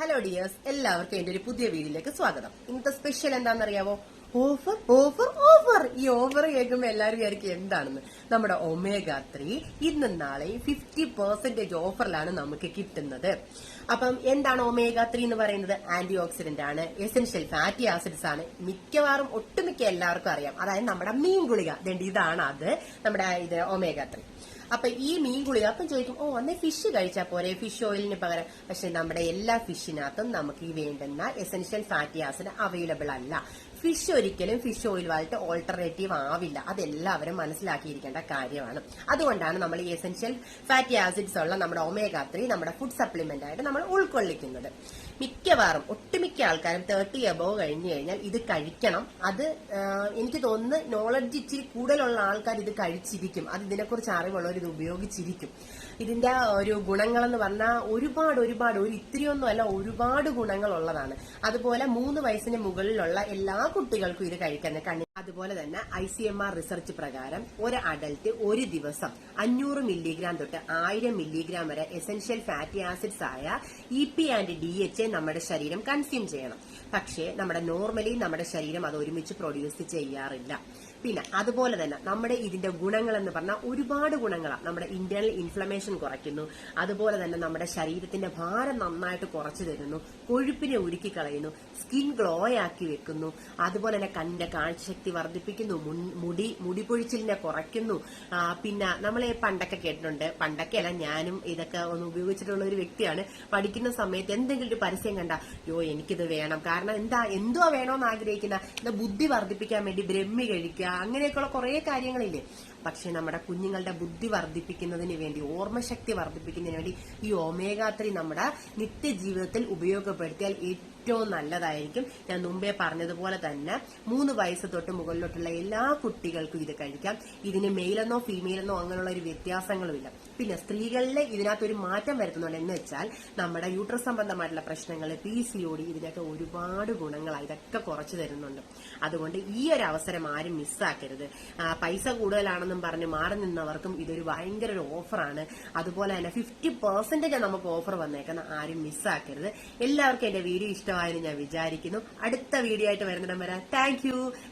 Hello dears എല്ലാവർക്കും എന്റെ ഒരു പുതിയ വീഡിയോയിലേക്ക് സ്വാഗതം. ഇന്നത്തെ സ്പെഷ്യൽ എന്താണെന്നറിയാവോ? ഓഫർ ഓഫർ ഓഫർ ഈ ഓഫർ കേൾക്കുമ്പോൾ എല്ലാവരും വിചാരിക്കും എന്താണെന്ന്. നമ്മുടെ ഒമേഗ ത്രീ ഇന്നും നാളെ ഫിഫ്റ്റി പെർസെന്റേജ് ഓഫറിലാണ് നമുക്ക് കിട്ടുന്നത്. അപ്പം എന്താണ് ഒമേഗ ത്രീ എന്ന് പറയുന്നത്? ആന്റി ഓക്സിഡന്റ് ആണ്. എസെൻഷ്യൽ ഫാറ്റി ആസിഡ്സ് ആണ്. മിക്കവാറും ഒട്ടുമിക്ക എല്ലാവർക്കും അറിയാം. അതായത് നമ്മുടെ മീൻ ഗുളിക ഇതാണ് അത്. നമ്മുടെ ഇത് ഒമേഗ ത്രീ അപ്പൊ ഈ മീൻ ഗുളിക അപ്പം ചോദിക്കും ഓ അന്നേ ഫിഷ് കഴിച്ചാൽ പോരെ? ഫിഷ് ഓയിലിന് പകരം. പക്ഷെ നമ്മുടെ എല്ലാ ഫിഷിനകത്തും നമുക്ക് ഈ വേണ്ടുന്ന എസെൻഷ്യൽ ഫാറ്റി ആസിഡ് അവൈലബിൾ അല്ല. ഫിഷ് ഒരിക്കലും ഫിഷ് ഓയിലുമായിട്ട് ഓൾട്ടർനേറ്റീവ് ആവില്ല. അതെല്ലാവരും മനസ്സിലാക്കിയിരിക്കേണ്ട കാര്യമാണ്. അതുകൊണ്ടാണ് നമ്മൾ ഈ എസെൻഷ്യൽ ഫാറ്റി ആസിഡ്സ് ഉള്ള നമ്മുടെ ഒമേഗ ത്രീ നമ്മുടെ ഫുഡ് സപ്ലിമെന്റ് ആയിട്ട് നമ്മൾ ഉൾക്കൊള്ളിക്കുന്നത്. മിക്കവാറും ഒട്ടുമിക്ക ആൾക്കാരും തേർട്ടി എബോവ് കഴിഞ്ഞു കഴിഞ്ഞാൽ ഇത് കഴിക്കണം. അത് എനിക്ക് തോന്നുന്നു നോളജ് ഇച്ചിരി കൂടുതലുള്ള ആൾക്കാർ ഇത് കഴിച്ചിരിക്കും. അത് ഇതിനെക്കുറിച്ച് അറിവുള്ളവർ ഇത് ഉപയോഗിച്ചിരിക്കും. ഇതിന്റെ ഒരു ഗുണങ്ങളെന്ന് പറഞ്ഞാൽ ഒരുപാട് ഒരുപാട് ഒരു ഇത്തിരിയൊന്നും അല്ല ഒരുപാട് ഗുണങ്ങളുള്ളതാണ്. അതുപോലെ മൂന്ന് വയസ്സിന് മുകളിലുള്ള എല്ലാ കുട്ടികൾക്കും ഇത് കഴിക്കാൻ കണ്ണി അതുപോലെ തന്നെ I C M R research പ്രകാരം ഒരു അഡൽട്ട് ഒരു ദിവസം അഞ്ഞൂറ് മില്ലിഗ്രാം തൊട്ട് ആയിരം മില്ലിഗ്രാം വരെ എസെൻഷ്യൽ ഫാറ്റി ആസിഡ്സ് ആയ E P and D H നമ്മുടെ ശരീരം കൺസ്യൂം ചെയ്യണം. പക്ഷേ നമ്മുടെ നോർമലി നമ്മുടെ ശരീരം അത് ഒരുമിച്ച് പ്രൊഡ്യൂസ് ചെയ്യാറില്ല. പിന്നെ അതുപോലെ തന്നെ നമ്മുടെ ഇതിന്റെ ഗുണങ്ങൾ എന്ന് പറഞ്ഞാൽ ഒരുപാട് ഗുണങ്ങളാണ്. നമ്മുടെ ഇന്റേണൽ ഇൻഫ്ലമേഷൻ കുറയ്ക്കുന്നു. അതുപോലെ തന്നെ നമ്മുടെ ശരീരത്തിന്റെ ഭാരം നന്നായിട്ട് കുറച്ചു തരുന്നു. കൊഴുപ്പിനെ ഉരുക്കി കളയുന്നു സ്കിൻ ഗ്ലോ ആക്കി വെക്കുന്നു. അതുപോലെ തന്നെ കണ്ണിന്റെ കാഴ്ചശക്തി വർദ്ധിപ്പിക്കുന്നു. മുടി മുടി പൊഴിച്ചിലിനെ കുറയ്ക്കുന്നു. പിന്നെ നമ്മൾ പണ്ടൊക്കെ കേട്ടിട്ടുണ്ട്. പണ്ടൊക്കെ അല്ല ഞാനും ഇതൊക്കെ ഒന്ന് ഉപയോഗിച്ചിട്ടുള്ള ഒരു വ്യക്തിയാണ്. പഠിക്കുന്ന സമയത്ത് എന്തെങ്കിലും ഒരു പരസ്യം കണ്ട യോ എനിക്കിത് വേണം. കാരണം എന്താ എന്തോ വേണോന്ന് ആഗ്രഹിക്കുന്ന എന്താ ബുദ്ധി വർദ്ധിപ്പിക്കാൻ വേണ്ടി ബ്രഹ്മി കഴിക്കുക അങ്ങനെയൊക്കെയുള്ള കുറെ കാര്യങ്ങളില്ലേ. പക്ഷെ നമ്മുടെ കുഞ്ഞുങ്ങളുടെ ബുദ്ധി വർദ്ധിപ്പിക്കുന്നതിന് വേണ്ടി ഓർമ്മശക്തി വർദ്ധിപ്പിക്കുന്നതിന് വേണ്ടി ഈ ഒമേഗ നമ്മുടെ നിത്യജീവിതത്തിൽ ഉപയോഗപ്പെടുത്തിയാൽ നല്ലതായിരിക്കും. ഞാൻ മുമ്പേ പറഞ്ഞതുപോലെ തന്നെ മൂന്ന് വയസ്സ് തൊട്ട് മുകളിലോട്ടുള്ള എല്ലാ കുട്ടികൾക്കും ഇത് കഴിക്കാം. ഇതിന് മെയിലെന്നോ ഫീമെയിലെന്നോ അങ്ങനെയുള്ള ഒരു വ്യത്യാസങ്ങളുമില്ല. പിന്നെ സ്ത്രീകളിലെ ഇതിനകത്ത് ഒരു മാറ്റം വരുത്തുന്നുണ്ട് എന്ന് വെച്ചാൽ നമ്മുടെ യൂട്രസ് സംബന്ധമായിട്ടുള്ള പ്രശ്നങ്ങൾ പി സി ഒ ഡി ഇതിനൊക്കെ ഒരുപാട് ഗുണങ്ങൾ ഇതൊക്കെ കുറച്ച് തരുന്നുണ്ട്. അതുകൊണ്ട് ഈ ഒരു അവസരം ആരും മിസ്സാക്കരുത്. പൈസ കൂടുതലാണെന്നും പറഞ്ഞ് മാറി നിന്നവർക്കും ഇതൊരു ഭയങ്കര ഒരു ഓഫറാണ്. അതുപോലെ തന്നെ ഫിഫ്റ്റി പെർസെന്റേജ് നമുക്ക് ഓഫർ വന്നേക്കുന്ന ആരും മിസ്സാക്കരുത്. എല്ലാവർക്കും എന്റെ വീഡിയോ ഇഷ്ടമായെന്ന് ഞാൻ വിചാരിക്കുന്നു. അടുത്ത വീഡിയോ ആയിട്ട് വരുന്നിടം വരാം. താങ്ക്